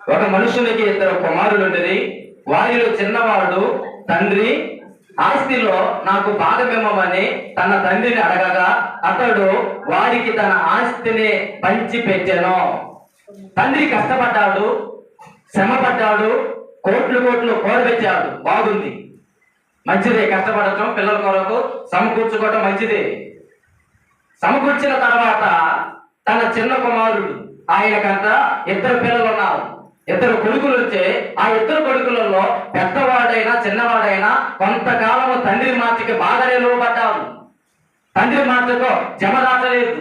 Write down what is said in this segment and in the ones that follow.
ఒక మనుషునికి ఇద్దరు కుమారులు ఉండేది వారిలో చిన్నవాడు తండ్రి ఆస్తిలో నాకు భాగమిమ్మని తన తండ్రిని అడగగా అతడు వారికి తన ఆస్తిని పంచి పెట్టాను తండ్రి కష్టపడ్డాడు శ్రమపడ్డాడు కోట్లు కోట్లు కూడబెట్టాడు బాగుంది. మంచిదే కష్టపడటం పిల్లల కొరకు సమకూర్చుకోవటం మంచిదే. సమకూర్చిన తర్వాత తన చిన్న కుమారుడు ఆయనకంట ఇద్దరు పిల్లలు ఉన్నారు ఇద్దరు కొడుకులు వచ్చే ఆ ఇద్దరు కొడుకులలో పెద్దవాడైనా చిన్నవాడైనా కొంతకాలము తండ్రి మాటకి బాగానే లోపడ్డారు తండ్రి మాటతో జమదాటలేదు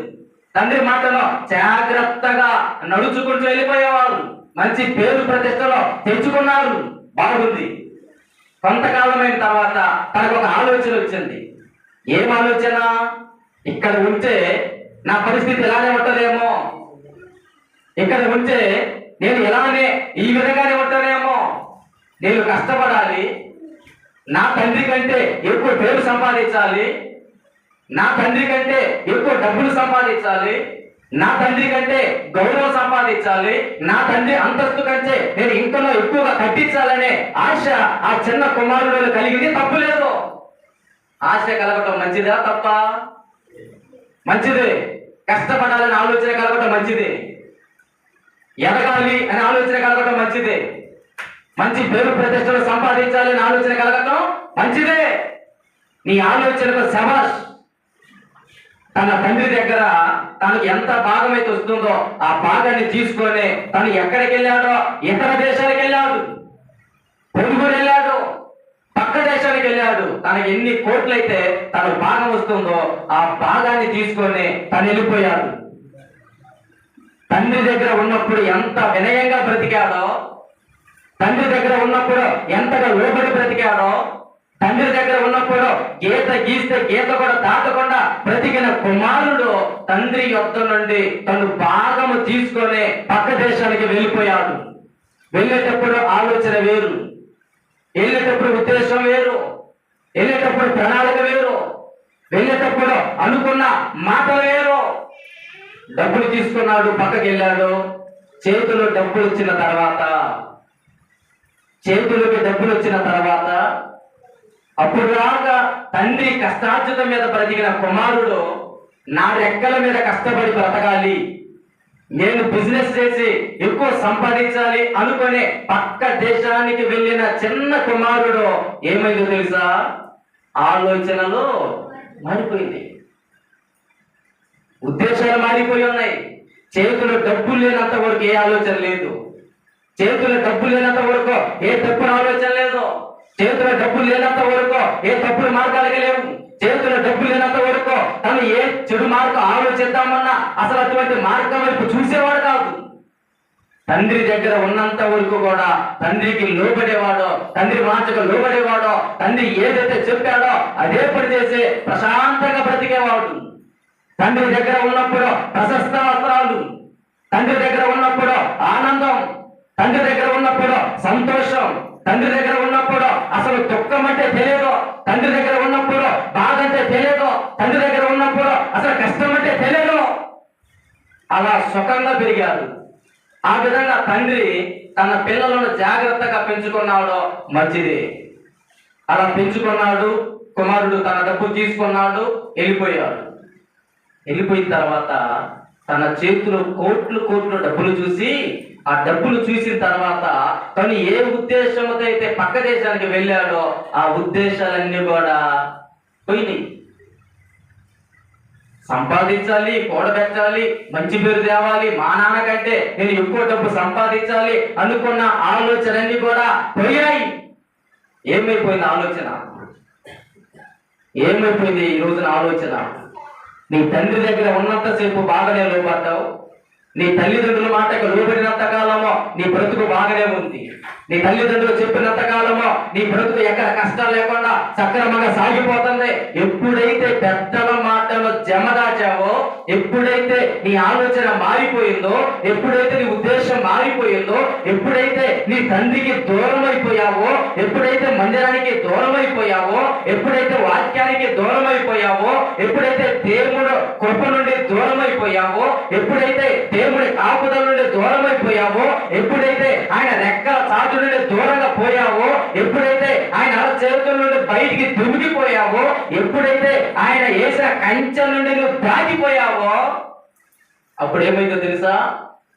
తండ్రి మాటలో జాగ్రత్తగా నడుచుకుంటూ వెళ్ళిపోయేవారు. మంచి పేరు ప్రతిష్టలో తెచ్చుకున్నారు. బాగుంది. కొంతకాలమైన తర్వాత తనకు ఒక ఆలోచన వచ్చింది. ఏం ఆలోచన? ఇక్కడ ఉంటే నా పరిస్థితి ఇలానే ఉంటదేమో. ఇక్కడ ఉంటే నేను ఎలానే ఈ విధంగానే ఉంటానేమో? నేను కష్టపడాలి. నా తండ్రి కంటే ఎక్కువ పేరు సంపాదించాలి. నా తండ్రి కంటే ఎక్కువ డబ్బులు సంపాదించాలి. నా తండ్రి కంటే గౌరవం సంపాదించాలి. నా తండ్రి అంతస్తు కంటే నేను ఇంకనో ఎక్కువగా కట్టించాలనే ఆశ ఆ చిన్న కుమారుడు కలిగింది. తప్పు లేదు. ఆశ కలగటం మంచిదా తప్ప? మంచిదే. కష్టపడాలని ఆలోచన కలగటం మంచిదే. ఎదగాలి అనే ఆలోచన కలగటం మంచిదే. మంచి పేరు ప్రతిష్టలు సంపాదించాలి అనే ఆలోచన కలగటం మంచిదే. నీ ఆలోచనకు శబాష్ తన తండ్రి దగ్గర తనకు ఎంత భాగం అయితే వస్తుందో ఆ భాగాన్ని తీసుకొని తను ఎక్కడికి వెళ్ళాడో? ఇతర దేశాలకు వెళ్ళాడు. పొరుగు వెళ్ళాడు. పక్క దేశానికి వెళ్ళాడు. తనకి ఎన్ని కోట్లయితే తన భాగం వస్తుందో ఆ భాగాన్ని తీసుకొని తను వెళ్ళిపోయాడు. తండ్రి దగ్గర ఉన్నప్పుడు ఎంత వినయంగా బ్రతికాడో తండ్రి దగ్గర ఉన్నప్పుడు ఎంతగా లోబడి బ్రతికాడో తండ్రి దగ్గర ఉన్నప్పుడు గీత గీస్తే గీత కూడా దాటకుండా బ్రతికిన కుమారుడు తండ్రి యొద్ద నుండి తను భాగము తీసుకొని పక్క దేశానికి వెళ్ళిపోయాడు. వెళ్ళేటప్పుడు ఆలోచన వేరు. వెళ్ళేటప్పుడు ఉద్దేశం వేరు. వెళ్ళేటప్పుడు ప్రణాళిక వేరు. వెళ్ళేటప్పుడు అనుకున్న మాట వేరు. డబ్బులు తీసుకున్నాడు పక్కకి వెళ్ళాడు. చేతిలో డబ్బులు వచ్చిన తర్వాత చేతులకి డబ్బులు వచ్చిన తర్వాత అప్పుడు రాగా తండ్రి కష్టార్జితం మీద బ్రతికిన కుమారుడు నా రెక్కల మీద కష్టపడి బ్రతకాలి. నేను బిజినెస్ చేసి ఎక్కువ సంపాదించాలి అనుకునే పక్క దేశానికి వెళ్ళిన చిన్న కుమారుడు ఏమైందో తెలుసా? ఆలోచనలో మారిపోయింది. ఉద్దేశాలు మారిపోయి ఉన్నాయి. చేతిలో డబ్బు లేనంత వరకు ఏ ఆలోచన లేదు. చేతిలో డబ్బు లేనంత వరకు ఏ తప్పుడు ఆలోచన లేదు. చేతిలో డబ్బులు లేనంత వరకు ఏ తప్పుడు మార్గాలకి లేవు. చేతిలో డబ్బు లేనంత వరకు తను ఏ చెడు మార్గం ఆలోచిద్దామన్నా అసలు అటువంటి మార్గం వైపు చూసేవాడు కాదు. తండ్రి దగ్గర ఉన్నంత వరకు కూడా తండ్రికి లోబడేవాడో తండ్రి మాటకు లోబడేవాడో తండ్రి ఏదైతే చెప్పాడో అదే పని చేసి ప్రశాంతంగా బ్రతికేవాడు. తండ్రి దగ్గర ఉన్నప్పుడు ప్రశస్త వస్త్రాలు తండ్రి దగ్గర ఉన్నప్పుడు ఆనందం తండ్రి దగ్గర ఉన్నప్పుడు సంతోషం తండ్రి దగ్గర ఉన్నప్పుడు అసలు దుఃఖం అంటే తెలియదు. తండ్రి దగ్గర ఉన్నప్పుడు బాధ అంటే తెలియదు. తండ్రి దగ్గర ఉన్నప్పుడు అసలు కష్టం అంటే తెలియదు. అలా సుఖంగా పెరిగాడు. ఆ విధంగా తండ్రి తన పిల్లలను జాగ్రత్తగా పెంచుకున్నాడు మంచిది. అలా పెంచుకున్నాడు కుమారుడు తన డబ్బు తీసుకున్నాడు వెళ్ళిపోయాడు. వెళ్ళిపోయిన తర్వాత తన చేతిలో కోట్లు కోట్లు డబ్బులు చూసి ఆ డబ్బులు చూసిన తర్వాత తను ఏ ఉద్దేశంతో అయితే పక్క దేశానికి వెళ్ళాడో ఆ ఉద్దేశాలన్నీ కూడా పోయినాయి. సంపాదించాలి కూడబెట్టాలి మంచి పేరు తేవాలి మా నాన్నకంటే నేను ఎక్కువ డబ్బు సంపాదించాలి అనుకున్న ఆలోచనన్నీ కూడా పోయాయి. ఏమైపోయింది ఆలోచన? ఏమైపోయింది ఈ రోజున ఆలోచన? నీ తండ్రి దగ్గర ఉన్నంతసేపు బాగానే లోపడ్డావు నీ తల్లిదండ్రుల మాటకు లోబడినంత కాలమో నీ బ్రతుకు బాగానే ఉంది. నీ తల్లిదండ్రులు చెప్పినంత కాలమో నీ బ్రతుకు ఎక్కడ కష్టాలు లేకుండా సక్రమంగా సాగిపోతుంది. ఎప్పుడైతే పెద్దల మాటలు జమదాచావో ఎప్పుడైతే నీ ఆలోచన మారిపోయిందో ఎప్పుడైతే నీ ఉద్దేశం మారిపోయిందో ఎప్పుడైతే నీ తండ్రికి దూరం అయిపోయావో ఎప్పుడైతే మందిరానికి దూరం అయిపోయావో ఎప్పుడైతే వాక్యానికి దూరం అయిపోయావో ఎప్పుడైతే దేవుడు కృప నుండి దూరం అయిపోయావో ఎప్పుడైతే దేవుడి కాపుదల నుండి దూరమైపోయావో ఎప్పుడైతే ఆయన రెక్కల చాటు నుండి దూరంగా పోయావో ఎప్పుడైతే ఆయన అల చేతుల నుండి బయటికి దుమిగిపోయావో ఎప్పుడైతే ఆయన వేసిన కంచెల నుండి నువ్వు దాటిపోయావో అప్పుడు ఏమైందో తెలుసా?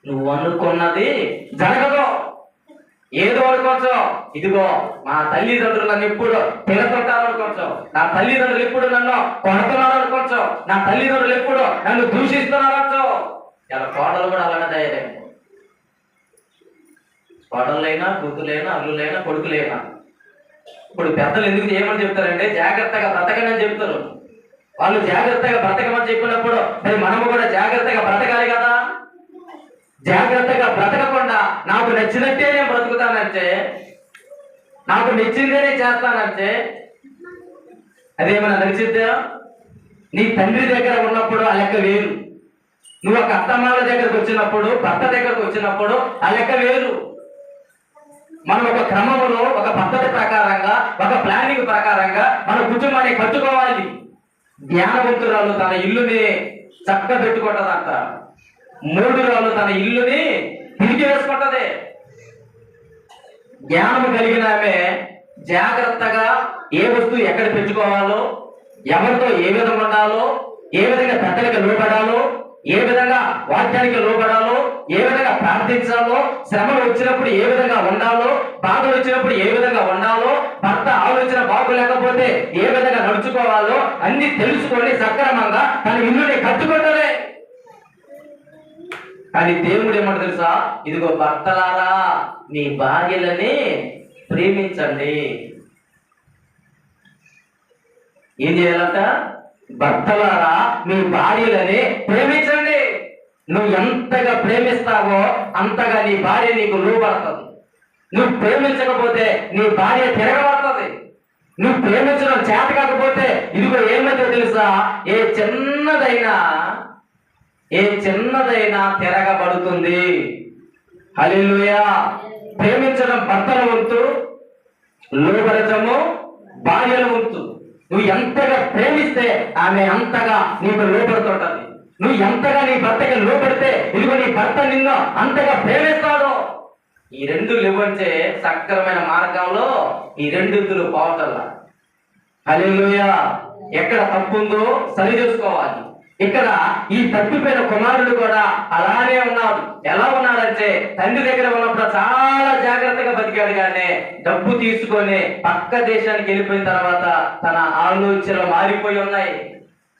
నువ్వు అనుకున్నది జరగదు. ఏదో అనుకోవచ్చు? ఇదిగో మా తల్లిదండ్రులు నన్ను ఎప్పుడు తిరగొట్టారు అనుకోవచ్చు? నా తల్లిదండ్రులు ఎప్పుడు నన్ను కొడుతున్నారు అనుకోవచ్చు? నా తల్లిదండ్రులు ఎప్పుడు నన్ను దూషిస్తున్నారు అనుకో ఇలా కోడలు కూడా అలానే తయారైంది. కోడళ్ళైనా కూతులైనా అల్లులైనా కొడుకులైనా. ఇప్పుడు పెద్దలు ఎందుకు చేయమని చెప్తారంటే జాగ్రత్తగా బ్రతకనని చెప్తారు. వాళ్ళు జాగ్రత్తగా బ్రతకమని చెప్పినప్పుడు మరి మనము కూడా జాగ్రత్తగా బ్రతకాలి కదా? జాగ్రత్తగా బ్రతకకుండా నాకు నచ్చినట్టే నేను బ్రతుకుతానంటే నాకు నచ్చిందేనే చేస్తానంటే అదేమైనా నచ్చిద్దా నీ తండ్రి దగ్గర ఉన్నప్పుడు ఆ లెక్క వేరు. నువ్వు ఒక అత్తమాల దగ్గరకు వచ్చినప్పుడు భర్త దగ్గరకు వచ్చినప్పుడు ఆ లెక్క వేరు. మనం ఒక క్రమంలో ఒక పద్ధతి ప్రకారంగా ఒక ప్లానింగ్ ప్రకారంగా మన కుటుంబాన్ని కట్టుకోవాలి జ్ఞానవంతురాలు తన ఇల్లుని చక్క పెట్టుకుంటదంట. మూడురాలు తన ఇల్లుని తిరిగి వేసుకుంటది. జ్ఞానం కలిగిన ఆమె జాగ్రత్తగా ఏ వస్తువు ఎక్కడ పెంచుకోవాలో ఎవరితో ఏ విధంగా ఉండాలో ఏ విధంగా పెద్దలకు లోపడాలో ఏ విధంగా వాక్యానికి లోపడాలో ఏ విధంగా ప్రార్థించాలో శ్రమలు వచ్చినప్పుడు ఏ విధంగా ఉండాలో బాధలు వచ్చినప్పుడు ఏ విధంగా ఉండాలో భర్త ఆలోచన బాగోలేకపోతే ఏ విధంగా నడుచుకోవాలో అన్ని తెలుసుకొని సక్రమంగా తన ఇల్లుని కట్టుకుంటలే. కానీ దేవుడు ఏమంట తెలుసా? ఇదిగో భర్తలారా మీ భార్యలని ప్రేమించండి. ఏం చేయాలంట? భర్తలారా మీ భార్యలని ప్రేమించండి. నువ్వు ఎంతగా ప్రేమిస్తావో అంతగా నీ భార్య నీకు లోబడుతుంది నువ్వు ప్రేమించకపోతే నీ భార్య తిరగబడుతుంది. నువ్వు ప్రేమించడం చేత కాకపోతే ఇదిగో ఏమైతే తెలుసా? ఏ చిన్నదైనా ఏ చిన్నదైనా తిరగబడుతుంది. హల్లెలూయా. ప్రేమించడం భర్తల వంతు లోపరచము భార్యల వంతు. నువ్వు ఎంతగా ప్రేమిస్తే ఆమె అంతగా నీకు లోపడుతుంటది నువ్వు ఎంతగా నీ భర్తకి లోపడితే ఇదిగో నీ భర్త నిన్ను అంతగా ప్రేమిస్తాడు. ఈ రెండు లేవంటే సక్రమైన మార్గంలో ఈ రెండుతులు పోవటల్లా అలే ఎక్కడ తప్పు ఉందో సరి చేసుకోవాలి. ఇక్కడ ఈ తప్పిపోయిన కుమారుడు కూడా అలానే ఉన్నాడు. ఎలా ఉన్నాడంటే తండ్రి దగ్గర ఉన్నప్పుడు చాలా జాగ్రత్తగా బతికాడు కానీ డబ్బు తీసుకొని పక్క దేశానికి వెళ్ళిపోయిన తర్వాత తన ఆలోచనలు మారిపోయి ఉన్నాయి.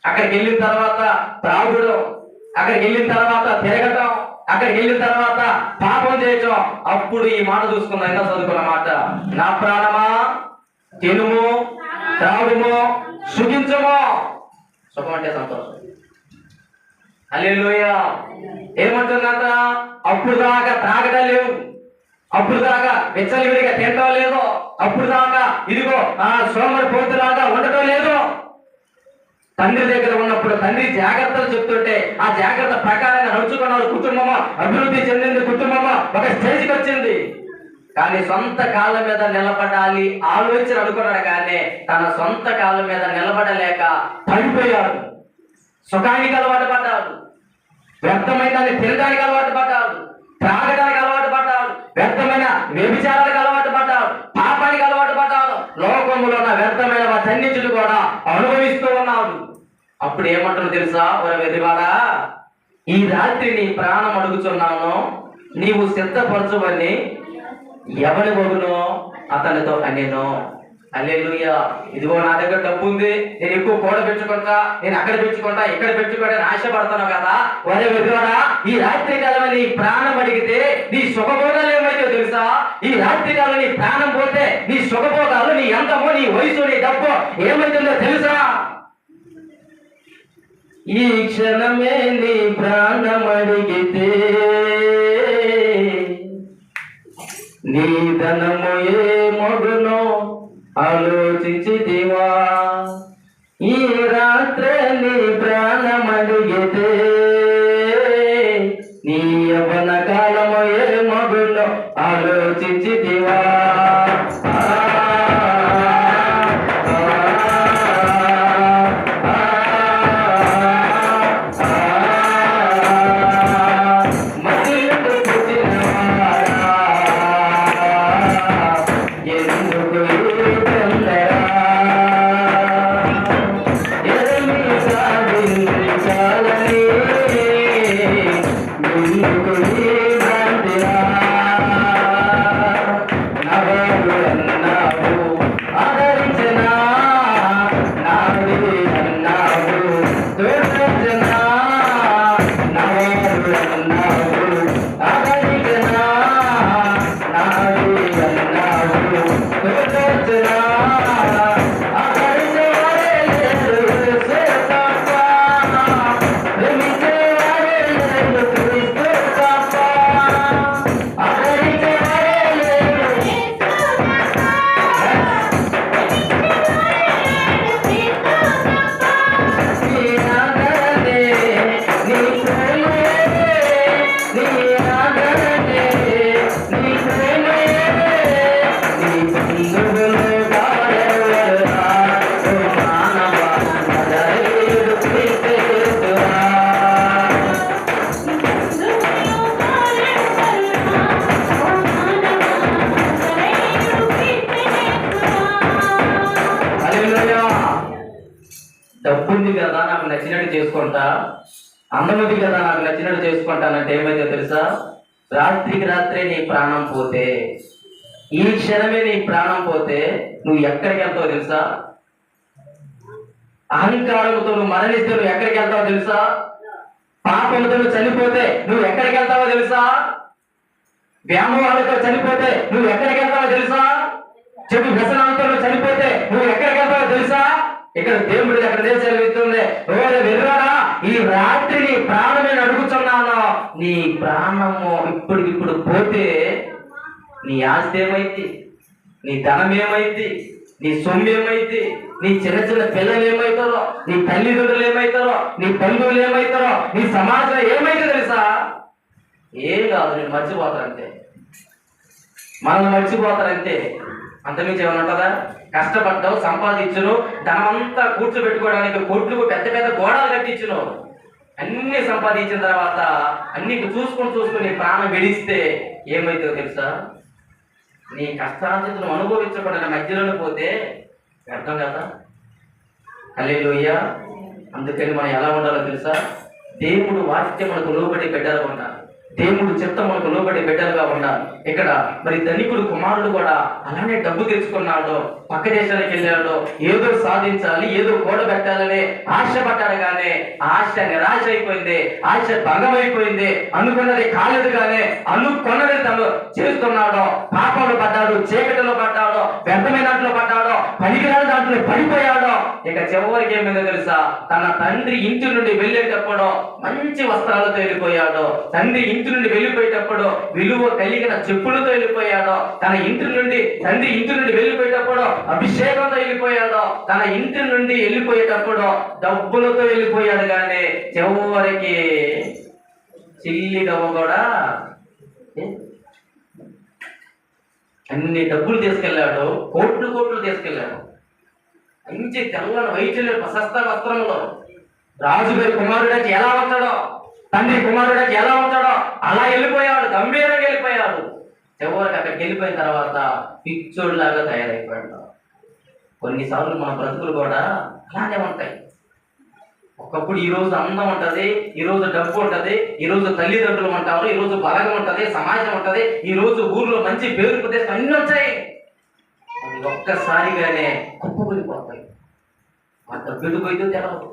అక్కడికి వెళ్ళిన తర్వాత త్రాగుడు అక్కడికి వెళ్ళిన తర్వాత తిరగటం అక్కడికి వెళ్ళిన తర్వాత పాపం చేయటం. అప్పుడు ఈ మాట చూసుకున్నా ఇంకా చదువుకున్న మాట? నా ప్రాణమా? తినుము? త్రాగుము? సుఖించము? సుఖం అంటే సంతోషం. అల్లెలుయ ఏమంటున్నాక అప్పుడు దాకా తాగడం లేవు అప్పుడు దాకా విచ్చలవిడిగా తినటం లేదు. అప్పుడు దాకా ఇదిగో ఆ సోమరి పోతులాగా ఉండటం లేదు. తండ్రి దగ్గర ఉన్నప్పుడు తండ్రి జాగ్రత్తలు చెప్తుంటే ఆ జాగ్రత్త ప్రకారంగా నడుచుకున్నారు కుటుంబమా అభివృద్ధి చెందింది కుటుంబమా ఒక స్టేజ్కి వచ్చింది. కానీ సొంత కాళ్ళ మీద నిలబడాలి ఆలోచన అనుకున్నాడు కానీ తన సొంత కాళ్ళ మీద నిలబడలేక పడిపోయాడు. సుఖానికి అలవాటు పడ్డాడు. వ్యర్థమైన దాన్ని తినడానికి అలవాటు పడ్డాడు త్రాగడానికి అలవాటు పడ్డాడు వ్యర్థమైన వ్యభిచారాలకు అలవాటు పడ్డాడు పాపానికి అలవాటు పడ్డాడు లోకములో ఉన్న వ్యర్థమైన వాటన్నిటిని కూడా అనుభవిస్తూ ఉన్నాడు అప్పుడు ఏమంటారు తెలుసా? ఒక వెదివాడా ఈ రాత్రి నీ ప్రాణం అడుగుతున్నాను నీవు సిద్ధపరచువని ఎవరి వగునో అతనితో అనేను అల్లెలుయ్యా. ఇదిగో నా దగ్గర డబ్బు ఉంది నేను ఎక్కువ కూడ పెంచుకుంటా నేను అక్కడ పెంచుకుంటా ఇక్కడ పెంచుకుంటా అని ఆశపడుతున్నావు కదా? వరే విధుడా ఈ రాత్రి కాలం నీ ప్రాణం అడిగితే నీ సుఖభోగాలు ఏమైతే తెలుసా? ఈ రాత్రి కాలం నీ ప్రాణం పోతే నీ సుఖభోగాలు నీ అందము నీ వయసు నీ డబ్బు ఏమైతుందో తెలుసా? ఈ క్షణమే నీ ప్రాణం అడిగితే నీ ధనము ఏ మొగునో ఆలోచించి డబ్బు కదా నాకు నచ్చినట్టు చేసుకుంటా. అందముంది కదా నాకు నచ్చినట్టు చేసుకుంటానంటే ఏమైతే తెలుసా? రాత్రికి రాత్రే నీ ప్రాణం పోతే ఈ క్షణమే నీ ప్రాణం పోతే నువ్వు ఎక్కడికి వెళ్తావు తెలుసా? అహంకారంతో నువ్వు మరణిస్తే నువ్వు ఎక్కడికి వెళ్తావో తెలుసా? పాపంతో నువ్వు చనిపోతే నువ్వు ఎక్కడికి వెళ్తావో తెలుసా? వ్యామోహాలతో చనిపోతే నువ్వు ఎక్కడికి వెళ్తావో తెలుసా? చెడు వ్యసనాలతో నువ్వు చనిపోతే నువ్వు ఎక్కడికి వెళ్తావో తెలుసా? ఇక్కడ దేవుడు అక్కడ దేశాలు ఇస్తుంది ఓరే వెళ్ళరా ఈ రాత్రి నీ ప్రాణమే అడుగుతున్నాను నీ ప్రాణము ఇప్పటికిప్పుడు పోతే నీ ఆస్తి ఏమైంది? నీ ధనం ఏమైంది? నీ సొమ్ము ఏమైంది? నీ చిన్న చిన్న పిల్లలు ఏమైతారో నీ తల్లిదండ్రులు ఏమైతారో నీ బంధువులు ఏమైతారో నీ సమాజం ఏమైతే తెలుసా? ఏం కాదు నేను మర్చిపోతారంతే మనల్ని మర్చిపోతారంతే అంతమించి ఏమైనా ఉంటుందా? కష్టపడ్డావు సంపాదించును ధనమంతా కూర్చోబెట్టుకోవడానికి కోట్లు పెద్ద పెద్ద గోడలు కట్టించును. అన్ని సంపాదించిన తర్వాత అన్ని చూసుకొని చూసుకొని ప్రాణం విడిస్తే ఏమైతుందో తెలుసా? నీ కష్టార్జితను అనుభవించకుండా మధ్యలోనే పోతే వ్యర్థం కదా? హల్లెలూయా. అందుకని మనం ఎలా ఉండాలో తెలుసా? దేవుడు వాక్యం మనకు లోబడి బిడ్డలుగా ఉండాలి. దేవుడు చిత్తములకు మనకు లోబడి బిడ్డలుగా ఉండాలి. ఇక్కడ మరి ధనికుడు కుమారుడు కూడా అలానే డబ్బు తెచ్చుకున్నాడు పక్క దేశానికి వెళ్ళాడో ఏదో సాధించాలి ఏదో కూడబెట్టాలని పట్టాడు కానీ ఆశ నిరాశ అయిపోయింది ఆశ భంగం అయిపోయింది. అనుకున్నది కాలేదు కానీ అనుకున్నది తను చేస్తున్నాడో పాపంలో పడ్డాడు చీకటిలో పడ్డాడో వ్యర్థమైన పడ్డాడో పనికిరాని దాంట్లో పడిపోయాడో ఇక చివరికి ఏమైందో తెలుసా? తన తండ్రి ఇంటి నుండి వెళ్ళేటప్పుడు మంచి వస్త్రాలతో వెళ్ళిపోయాడు తండ్రి ఇంటి నుండి వెళ్ళిపోయేటప్పుడు విలువ కలిగిన చెప్పులతో వెళ్ళిపోయాడో తన ఇంటి నుండి తండ్రి ఇంటి నుండి వెళ్ళిపోయేటప్పుడు అభిషేకంతో వెళ్ళిపోయాడో తన ఇంటి నుండి వెళ్ళిపోయేటప్పుడు డబ్బులతో వెళ్ళిపోయాడు కానీ చివరికి చిల్లి డబ్బు కూడా ఏ? అన్ని డబ్బులు తీసుకెళ్ళాడు కోట్లు కోట్లు తీసుకెళ్ళాడు. మంచి తెల్లని వైద్యులు ప్రశస్త వస్త్రంలో. రాజుగారి కుమారుడకి ఎలా ఉంటాడో తండ్రి కుమారుడకి ఎలా ఉంటాడో అలా వెళ్ళిపోయాడు గంభీరంగా వెళ్ళిపోయాడు. చివరికి అక్కడికి వెళ్ళిపోయిన తర్వాత పిచ్చోడిలాగా తయారైపోయాడు. కొన్నిసార్లు మన బ్రతుకులు కూడా అలానే ఉంటాయి. ఒకప్పుడు ఈ రోజు అందం ఉంటది ఈ రోజు డబ్బు ఉంటది ఈ రోజు తల్లిదండ్రులు ఉంటారు ఈ రోజు బలగం ఉంటది సమాజం ఉంటది ఈ రోజు ఊర్లో మంచి పేరు ప్రదేశం అన్ని వచ్చాయి. ఒక్కసారిగానే కుప్పకూలిపోతాయి. ఆ డబ్బు ఎటు పోయితో తెలవదు.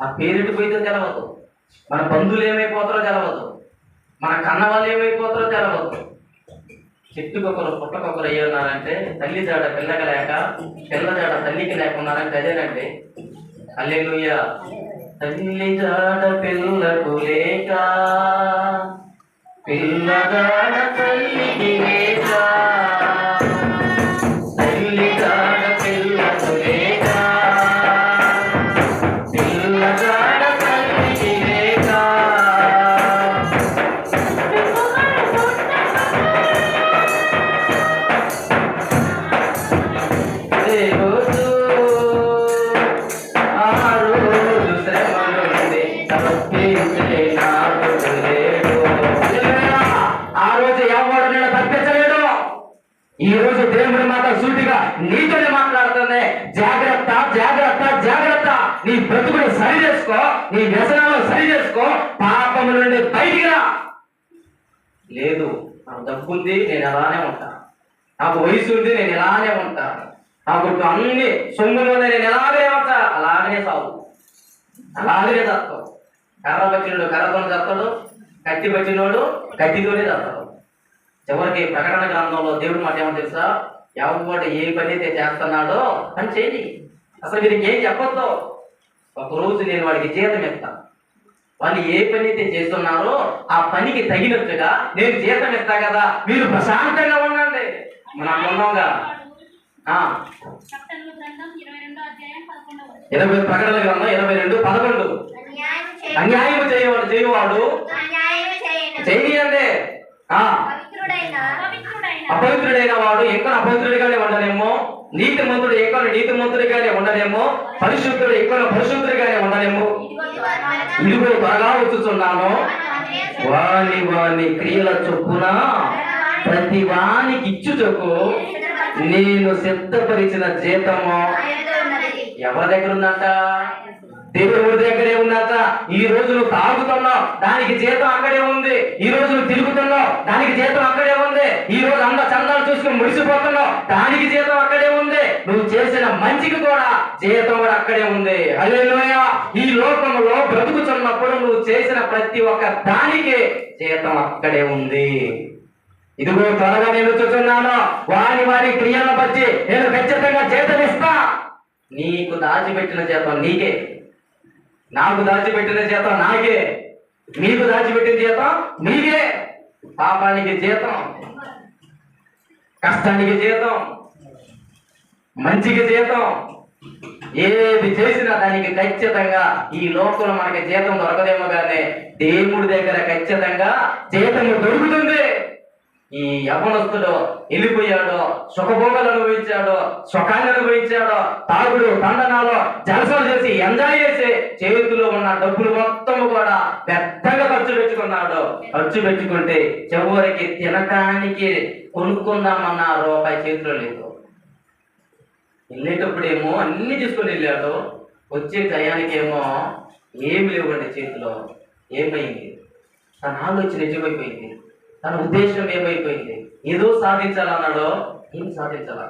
ఆ పేరెటు పోయితో తెలవదు. మన బంధువులు ఏమైపోతారో తెలవదు. మన కన్న వాళ్ళు ఏమైపోతారో తెలవదు. చెట్టుకొకరు పుట్టకొకరు అయ్యి ఉన్నారంటే తల్లి జాడ పిల్లకి లేక పిల్ల జాడ తల్లికి లేకున్నారంటే అదేనండి. అల్లెలుయ్య తల్లి జాడ పిల్లకు లేక పిల్లగాడ తల్లికి లేక తల్లి జాడ పిల్లకు లేక పిల్ల తల్లికి లేక. నీ వ్యసనాలు సరి చేసుకో. పాపము నుండి బయటికి రా. లేదు నాకు డబ్బు ఉంది నేను అలానే ఉంటాను నాకు వయసు ఉంది నేను ఇలానే ఉంటాను నాకు అన్ని సొమ్ములోనే నేను ఎలాగే ఉంటా. అలాగనే సాగు అలాగనే చస్తావు కర్ర పచ్చినోడు కర్రతో చస్తాడు కత్తి పచ్చినోడు కత్తితోనే చస్తాడు చివరికి ప్రకటన గ్రంథంలో దేవుడు మాట ఏమో తెలుసా? ఎవరు ఏ పని అయితే చేస్తున్నాడో అని చేయి. అసలు వీరికి ఏం చెప్పొద్దు. ఒక రోజు నేను వాడికి జీతం ఇస్తాను. వాళ్ళు ఏ పని అయితే చేస్తున్నారో ఆ పనికి తగినట్టుగా నేను జీతం ఇస్తా కదా మీరు ప్రశాంతంగా ఉండండి. మనం ఉన్నాంగా ఇరవై ప్రకటన గ్రంథం ఇరవై రెండు పదకొండు. అన్యాయం చేయ- అన్యాయం చేయవాడు చేయవాడు పవిత్రుడైన అపవిత్రుడైన వాడు ఇంకా అపవిత్రుడిగానే ఉండనేమో నీతి మంత్రుడు ఎక్కువ నీతి మంత్రుడిగానే ఉండనేమో పరిశుద్ధుడు ఇంకా పరిశుద్ధుడిగానే ఉండనేమో ఇదిగో బాగా వచ్చుతున్నాను త్వరగా వచ్చుచున్నాను వాని వాని క్రియల చొప్పున ప్రతి వానికి ఇచ్చుటకు నేను సిద్ధపరిచిన జీతము. ఎవరి దగ్గర ఉందంట? దేవుడు దగ్గరే ఉన్నట ఈ రోజు నువ్వు తాగుతున్నావు దానికి జీతం అక్కడే ఉంది. ఈ రోజు నువ్వు తిరుగుతున్నావు దానికి జీతం అక్కడే ఉంది. ఈ రోజు అంద చందాలు చూసుకుని ముడిసిపోతున్నావు దానికి జీతం అక్కడే ఉంది. నువ్వు చేసిన మంచికి కూడా జీతం కూడా అక్కడే ఉంది. అదే ఈ లోకంలో బ్రతుకుతున్నప్పుడు నువ్వు చేసిన ప్రతి ఒక్క దానికి జీతం అక్కడే ఉంది. ఇదిగో త్వరగా నేను చూస్తున్నాను వారి వారి క్రియలను బట్టి నేను ఖచ్చితంగా జీతం ఇస్తా. నీకు దాచిపెట్టిన జీతం నీకే. నాకు దాచిపెట్టిన జీతం నాకే నీకు దాచిపెట్టిన జీతం నీకే పాపానికి జీతం కష్టానికి జీతం మంచికి జీతం ఏది చేసినా దానికి ఖచ్చితంగా ఈ లోకంలో మనకి జీతం దొరకదేమో కానీ దేవుడి దగ్గర ఖచ్చితంగా జీతం దొరుకుతుంది. ఈ యవనస్తుడో వెళ్ళిపోయాడో సుఖభోగాలు అనుభవించాడో సుఖాన్ని అనుభవించాడో తాగుడు తండనాలో జలసాలు చేసి ఎంజాయ్ చేసి చేతిలో ఉన్న డబ్బులు మొత్తం కూడా పెద్దగా ఖర్చు పెట్టుకున్నాడు. ఖర్చు పెట్టుకుంటే చివరికి తినటానికి కొనుక్కుందామన్న రూపాయి చేతిలో లేదు. వెళ్ళేటప్పుడేమో అన్ని తీసుకొని వెళ్ళాడు. వచ్చే టయానికి ఏమో ఏమి లేవండి చేతిలో. ఏమైంది? తన ఆలోచన నిజమైపోయింది. తన ఉద్దేశం ఏమైపోయింది? ఏదో సాధించాలన్నాడో ఏం సాధించాల?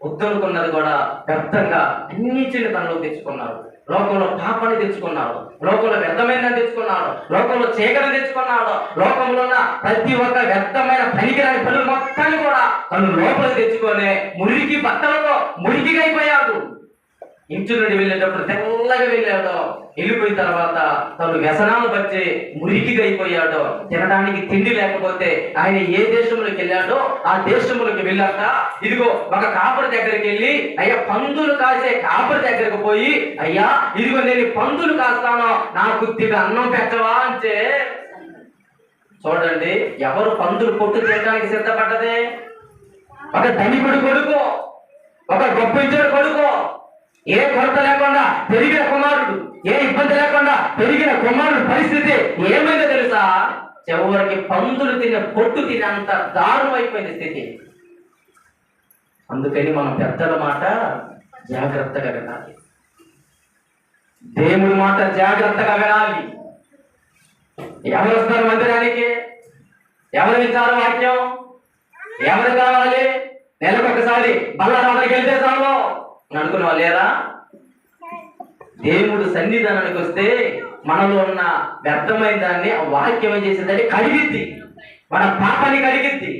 వద్దనుకున్నది కూడా వ్యర్థంగా అన్నిటిని తనలో తెచ్చుకున్నాడు లోకంలో పాపని తెచ్చుకున్నాడు లోకంలో వ్యర్థమైన తెచ్చుకున్నాడు లోకంలో చీకటి తెచ్చుకున్నాడు. లోకంలో ఉన్న ప్రతి ఒక్క వ్యర్థమైన పనికిరాని పనులు మొత్తాన్ని కూడా తను లోపల తెచ్చుకొని మురికి బట్టలతో మురికిగా అయిపోయాడు. ఇంటి నుండి వెళ్ళేటప్పుడు తెల్లగా వెళ్ళాడు వెళ్ళిపోయిన తర్వాత తను వ్యసనాలు బట్టి మురికిగా అయిపోయాడు తినడానికి తిండి లేకపోతే ఆయన ఏ దేశంలోకి వెళ్ళాడో ఆ దేశంలోకి వెళ్ళాక ఇదిగో ఒక కాపరి దగ్గరికి వెళ్ళి అయ్యా పందులు కాసే కాపరి దగ్గరకు పోయి అయ్యా ఇదిగో నేను పందులు కాస్తాను నాకు తిరిగి అన్నం పెట్టవా అంటే చూడండి ఎవరు పందులు కొట్టు తినడానికి సిద్ధపడ్డదే? ఒక ధనికుడు కొడుకు ఒక గొప్పించుడు కొడుకు ఏ కొరత లేకుండా పెరిగిన కుమారుడు ఏ ఇబ్బంది లేకుండా పెరిగిన కుమారుడు పరిస్థితి ఏమైందో తెలుసా? చివరికి పందులు తినే పొట్టు తినేంత దారుణమైపోయింది స్థితి. అందుకని మనం పెద్దల మాట జాగ్రత్తగా వినాలి. దేవుడి మాట జాగ్రత్తగా వినాలి. ఎవరు వస్తారు మందిరానికి? ఎవరు వింటారు వాక్యం? ఎవరు కావాలి? నెలకొకసారి బల్లారాధనకి వెళ్తే చాలు. అని అనుకునే లేరా దేవుడు సన్నిధానానికి వస్తే మనలో ఉన్న వ్యర్థమైన దాన్ని ఆ వాక్యం ఏం చేసిందంటే కడిగిద్ది మన పాపాన్ని కడిగిద్ది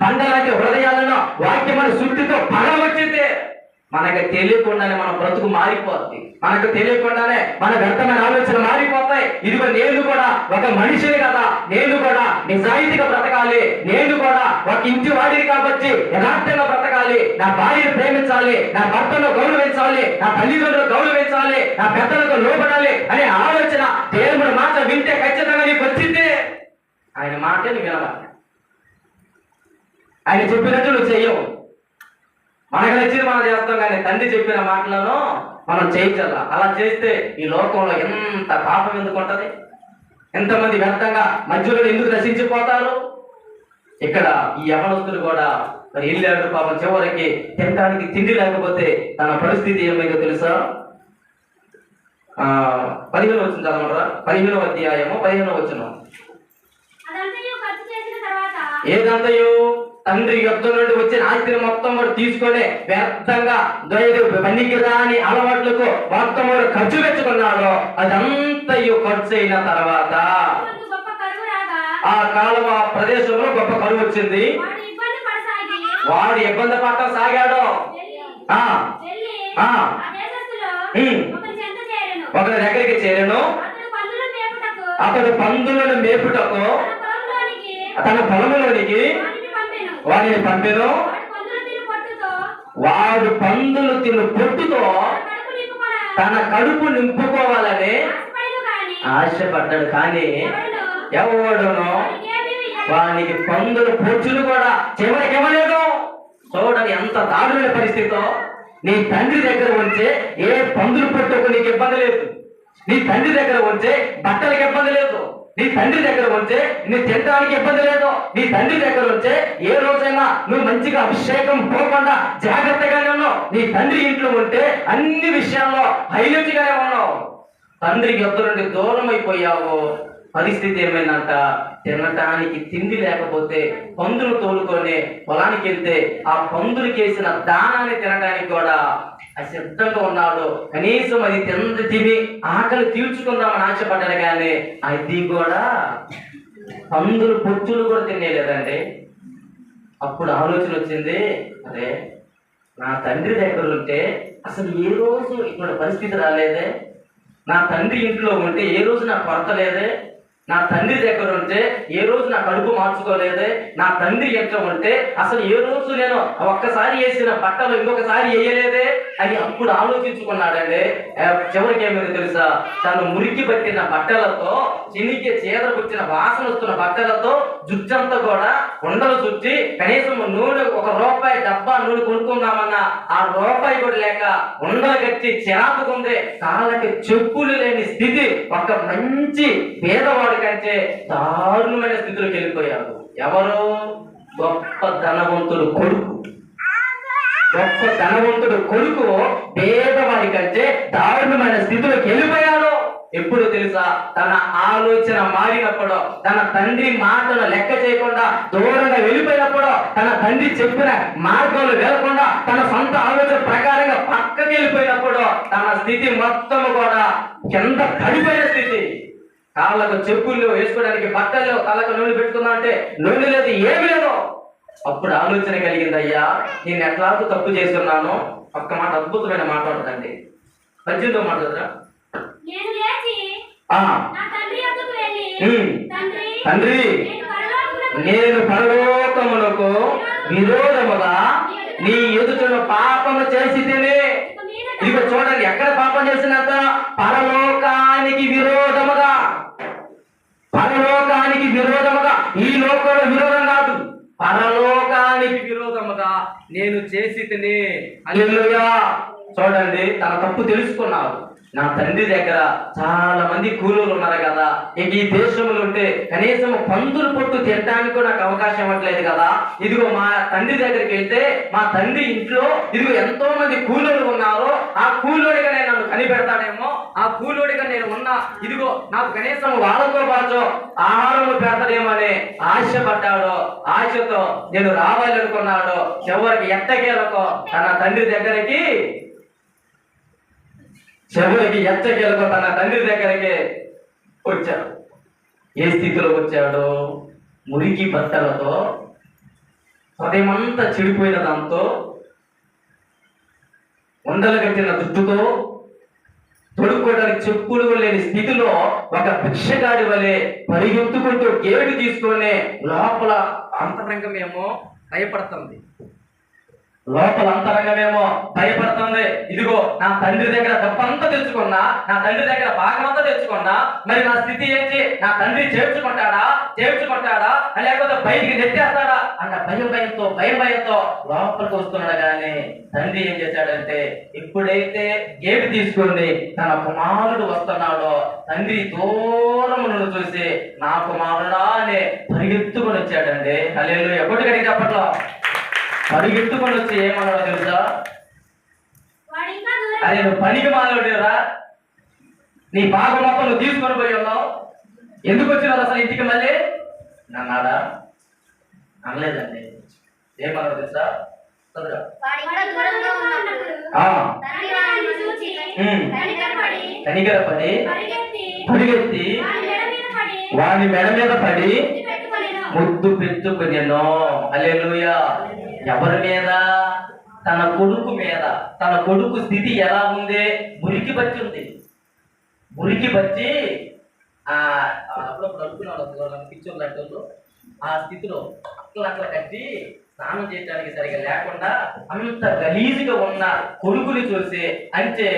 బండలాంటి హృదయాలను వాక్యం మన శుద్ధితో పగలవచ్చింది మనకు తెలియకుండానే మన బ్రతుకు మారిపోద్ది. మనకు తెలియకుండానే మన వ్యర్థమైన ఆలోచన మారిపోతాయి. ఇదిగో నేను కూడా ఒక మనిషిని కదా. నేను కూడా నిజాయితీగా బ్రతకాలి. నేను కూడా ఒక ఇంటి వాడిని కాబట్టి యథార్థంగా బ్రతకాలి. నా భార్యను ప్రేమించాలి. నా భర్తను గౌరవించాలి. నా తల్లిదండ్రులు గౌరవించాలి. నా పెద్దలకు లోపడాలి అనే ఆలోచన దేవుడు మాట వింటే ఖచ్చితంగా నీకు వచ్చింది. ఆయన మాట నువ్వు వినవాలి ఆయన చెప్పినట్టు నువ్వు చెయ్యవు మనకు నచ్చింది మనం చేస్తాం కానీ తండ్రి చెప్పిన మాటలను మనం చేయించాల. అలా చేస్తే ఈ లోకంలో ఎంత పాపం ఎందుకు ఉంటది? ఎంతమంది వ్యర్థంగా మధ్యలో ఎందుకు నశించిపోతారు? ఇక్కడ ఈ యవనస్తులు కూడా మరి వెళ్ళాడు పాపం చివరికి తినడానికి తిండి లేకపోతే తన పరిస్థితి ఏమైందో తెలుసా? పదిహేను వచ్చిన చదవరా పదిహేను అధ్యాయము పదిహేను వచ్చిన ఏదంతయు? తండ్రి యుద్ధ నుండి వచ్చిన ఆస్తిని మొత్తం కూడా తీసుకొని వ్యర్థంగా దయదు. పనికి రాని అలవాట్లకు మొత్తం కూడా ఖర్చు పెట్టుకున్నాడు. అదంతయు ఖర్చు అయిన తర్వాత ఆ కాలం ఆ ప్రదేశంలో గొప్ప కరువు వచ్చింది. వాడు ఇబ్బంది వాడు పడటం సాగాడు. ఒకరి దగ్గరికి చేరను. అతడు పందులను మేపుటకు తన పొలంలోనికి. వాడిని పంపెను వాడు పందులు తిని పట్టుతో తిను కడుపు నింపుకోవాలని ఆశపడ్డాడు కానీ ఎవడును? వానికి పందుల పొచ్చులు కూడా చివరికి ఇవ్వలేదు చూడని ఎంత దారుణ పరిస్థితితో నీ తండ్రి దగ్గర ఉంటే ఏ పందులు పట్టుకు నీకు ఇబ్బంది లేదు. నీ తండ్రి దగ్గర ఉంటే బట్టలకు ఇబ్బంది లేదు. నీ తండ్రి దగ్గర ఉంటే నీ తినడానికి ఇబ్బంది లేదు. నీ తండ్రి దగ్గర ఉంటే ఏ రోజైనా నువ్వు మంచిగా అభిషేకం పోకుండా జాగ్రత్తగానే ఉన్నావు. నీ తండ్రి ఇంట్లో ఉంటే అన్ని విషయాల్లో హైలైట్ గానే ఉన్నావు. తండ్రి యొద్ద నుండి దూరం అయిపోయావో పరిస్థితి ఏమైందంట? తినటానికి తిండి లేకపోతే పందులు తోలుకొని పొలానికి వెళ్తే ఆ పందులు వేసిన దానాన్ని తినడానికి కూడా అసిద్ధంగా ఉన్నాడు. కనీసం అది తింద తిని ఆకలి తీర్చుకుందామని ఆశపడ్డాడు కానీ అది కూడా పందులు పొచ్చులు కూడా తినేలేదండి. అప్పుడు ఆలోచన వచ్చింది అరే నా తండ్రి దగ్గర ఉంటే అసలు ఏ రోజు ఇటువంటి పరిస్థితి రాలేదే? నా తండ్రి ఇంట్లో ఉంటే ఏ రోజు నాకు కొరత లేదే? నా తండ్రి దగ్గర ఉంటే ఏ రోజు నా కడుపు మార్చుకోలేదే నా తండ్రి ఎంత ఉంటే అసలు ఏ రోజు నేను ఒక్కసారి వేసిన బట్టలు ఇంకొకసారి వేయలేదే అని అప్పుడు ఆలోచించుకున్నాడండి. చివరికి ఏమైంది తెలుసా? తను మురికి పట్టిన బట్టలతో చినికి చేతకొచ్చిన వాసన వస్తున్న బట్టలతో జుట్టంతా కూడా ఉండలు చుట్టి కనీసం నూనె ఒక రూపాయి డబ్బా నూనె కొనుక్కుందామన్న ఆ రూపాయి కూడా లేక ఉండలు కట్టి చిరాకుకుంది కాళ్ళకి చెప్పులు లేని స్థితి ఒక మంచి పేదవాడు కంటే దారుణమైన స్థితిలోకి వెళ్ళిపోయాడు. ఎవరు గొప్ప ధనవంతుడు కొడుకు. గొప్ప ధనవంతుడు కొడుకు పేదవాడి కంటే దారుణమైన స్థితిలోకి వెళ్ళిపోయాడు. ఎప్పుడు తెలుసా? తన ఆలోచన మారినప్పుడు తన తండ్రి మాటలు లెక్క చేయకుండా దూరంగా వెళ్ళిపోయినప్పుడు తన తండ్రి చెప్పిన మార్గంలో వెళ్ళకుండా తన సొంత ఆలోచన ప్రకారంగా పక్కకి వెళ్ళిపోయినప్పుడు తన స్థితి మొత్తం కూడా కింద పడిపోయిన స్థితి. కాళ్ళకు చెప్పులు వేసుకోవడానికి బట్టలు తలకు నూనె పెట్టుకుందా అంటే నూనె లేదు ఏమి లేదు. అప్పుడు ఆలోచన కలిగింది అయ్యా నేను ఎట్లాగో తప్పు చేస్తున్నాను ఒక్క మాట అద్భుతమైన మాట్లాడరా నేను లేచి ఆ, నా తండ్రి నేను పరలోకములకు విరోధముగా నీ ఎదుటను పాపము చేసి తిని ఇదిగో చూడండి ఎక్కడ పాపం చేసినంత పరలోకానికి విరోధముగా. పరలోకానికి విరోధముగా. ఈ లోకంలో విరోధం కాదు. పరలోకానికి విరోధముగా నేను చేసి తినే. చూడండి తన తప్పు తెలుసుకున్నాడు. నా తండ్రి దగ్గర చాలా మంది కూలీలు ఉన్నారు కదా. ఇంక ఈ దేశంలో ఉంటే కనీసం పందులు పొట్టు తినడానికి నాకు అవకాశం ఇవ్వట్లేదు కదా. ఇదిగో మా తండ్రి దగ్గరికి వెళ్తే మా తండ్రి ఇంట్లో ఇదిగో ఎంతో మంది కూలీలు ఉన్నారు. ఆ కూలోడిగా నేను నన్ను కనిపెడతాడేమో. ఆ కూలోడిగా నేను ఉన్నా ఇదిగో నాకు కనీసం వాళ్ళతో పాటు ఆహారం పెడతాడేమో అని ఆశపడ్డాడు. ఆశతో నేను రావాలనుకున్నాడు. చివరికి ఎట్టకేలకు తన తండ్రి దగ్గరికి చివరికి ఎట్టకేలకు తన తండ్రి దగ్గరికి వచ్చాడు. ఏ స్థితిలో వచ్చాడు? మురికి బట్టలతో హృదయమంతా చెడిపోయిన దాంతో ఉండలు కట్టిన జుట్టుతో తొడుక్కోవడానికి చెప్పులు లేని స్థితిలో ఒక భిక్షగాడి వలె పరిగెత్తుకుంటూ గేడు తీసుకునే లోపల అంతరంగమేమో భయపడుతుంది. లోపల అంతరంగమేమో భయపడుతుంది. ఇదిగో నా తండ్రి దగ్గర తప్పంతా తెచ్చుకున్నా నా తండ్రి దగ్గర భాగమంతా తెచ్చుకున్నా మరి నా స్థితి ఏంటి? నా తండ్రి చేర్చుకుంటాడా? చేర్చుకుంటాడా? లేకపోతే బయటికి నెట్టేస్తాడా? అన్న భయం భయంతో భయం భయంతో లోపలికి వస్తున్నాడు. కానీ తండ్రి ఏం చేశాడంటే ఎప్పుడైతే ఏమి తీసుకుంది తన కుమారుడు వస్తున్నాడో తండ్రి దూరమును చూసి నా కుమారుడా అని పరిగెత్తుకుని వచ్చాడండి. అల్లెలు ఎప్పుడు కడిగి పరిగెత్తుకొని వచ్చి ఏమన్నాడో తెలుసా? అరే నువ్వు పనికి మాలోడేరా నీ బాగా మొత్తం నువ్వు తీసుకొని పోయి ఉన్నావు. ఎందుకు వచ్చినావు అసలు ఇంటికి మళ్ళీ? నన్నాడా? అనలేదండి. ఏమన్నాడు తెలుసా. కనికరపడి కనికరపడి పరిగెత్తి వాడి మెడ మీద పడి. పడి. ముద్దు పెట్టుకునేనో అల్లెలుయా ఎవరి మీద? తన కొడుకు మీద. తన కొడుకు స్థితి ఎలా ఉంది? మురికి బట్టి ఉంది. మురికి బట్టి అప్పుడప్పుడు అనుకున్నాడు పిచ్చి ఉన్నట్టు ఆ స్థితిలో అట్లా అట్లా కట్టి స్నానం చేయడానికి సరిగా లేకుండా అంత గలీజుగా ఉన్న కొడుకుని చూసి అంటే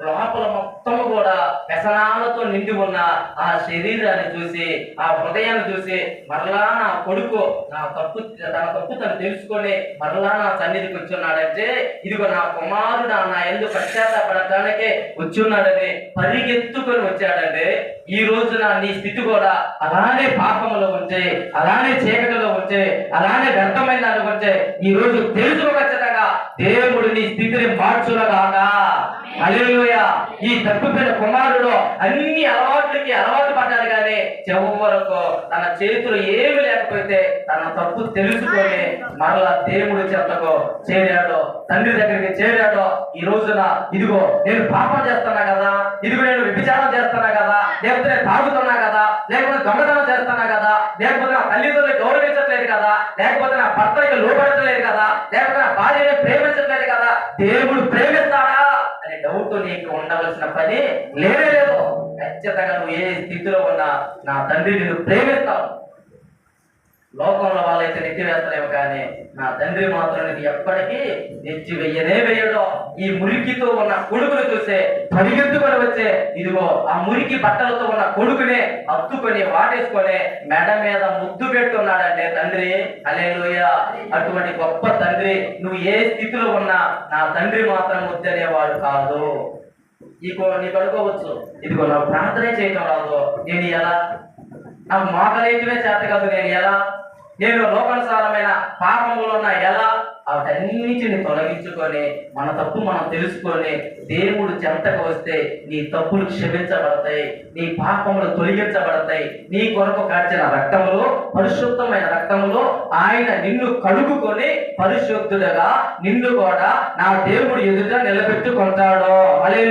లోపల మొత్తం కూడా వ్యసనాలతో నిండి ఉన్న ఆ శరీరాన్ని చూసి ఆ హృదయాన్ని చూసి మరలా నా కొడుకు నా తప్పు తన తప్పు తను తెలుసుకొని మరలా నా సన్నిధికి వచ్చున్నాడంటే ఇదిగో నా కుమారుడు నా ఎందు పశ్చాత్తాపడటానికి వచ్చున్నాడని పరిగెత్తుకొని వచ్చాడండి ఈ రోజున నీ స్థితి కూడా అలానే పాపములో ఉంటే అలానే చీకటిలో ఉంటే అలానే వ్యర్థమైన దాని ఉంటే ఈ రోజు తెలుసు దేవుడు నీ స్థితిని మార్చులగాక హల్లెలూయా ఈ తప్పిపోయిన కుమారుడు అన్ని అలవాట్లకి అలవాటు పడ్డాడు కానీ చివరి వరకు తన చేతులు ఏమి లేకపోతే తన తప్పు తెలుసుకొని మరలా దేవుడి చెంతకు చేరాడు తండ్రి దగ్గరికి చేరాడు. ఈ రోజున ఇదిగో నేను పాపం చేస్తున్నా కదా ఇదిగో నేను వ్యభిచారం చేస్తున్నా కదా లేకపోతే నేను తాగుతున్నా కదా లేకపోతే దొంగతనం చేస్తున్నా కదా లేకపోతే నా తల్లిదండ్రులు గౌరవించట్లేదు కదా లేకపోతే నా భర్తకి లోపడట్లేదు కదా లేకపోతే నా భార్యని ప్రేమించట్లేదు కదా దేవుడు ప్రేమిస్తాడా? అనే డౌట్ నీకు ఉండవలసిన పని లేనే లేదు. ఖచ్చితంగా నువ్వు ఏ స్థితిలో ఉన్నా నా తండ్రి నిన్ను ప్రేమిస్తావు. లోకంలో వాళ్ళైతే నెత్తివేస్తలేవు కానీ నా తండ్రి మాత్రం నీకు ఎప్పటికీ నెచ్చి వెయ్యనే వెయ్యడం. ఈ మురికితో ఉన్న కొడుకును చూస్తే పరిగెత్తుకొని వచ్చే ఇదిగో ఆ మురికి బట్టలతో ఉన్న కొడుకునే అత్తుకొని వాటేసుకొని మెడ మీద ముద్దు పెట్టున్నాడంటే తండ్రి అలేలోయ అటువంటి గొప్ప తండ్రి నువ్వు ఏ స్థితిలో ఉన్నా నా తండ్రి మాత్రం ముద్దనేవాడు కాదు. నీకు నీకు అనుకోవచ్చు ఇదిగో నా ప్రార్థన చేయటం రాదు. నేను ఎలా నాకు మోకలేయటమే చేత కాదు నేను ఎలా? నేను లోకానుసారమైన పాపములో ఉన్న ఎలా? వాటన్నిటిని తొలగించుకొని మన తప్పు మనం తెలుసుకొని దేవుడు చెంతకు వస్తే నీ తప్పులు క్షమించబడతాయి నీ పాపములు తొలగించబడతాయి. నీ కొరకు కాచిన రక్తములో పరిశుద్ధమైన రక్తములో ఆయన నిన్ను కడుగుకొని పరిశుద్ధుడుగా నిన్ను కూడా నా దేవుడు ఎదుట నిలబెట్టుకుంటాడు. అలే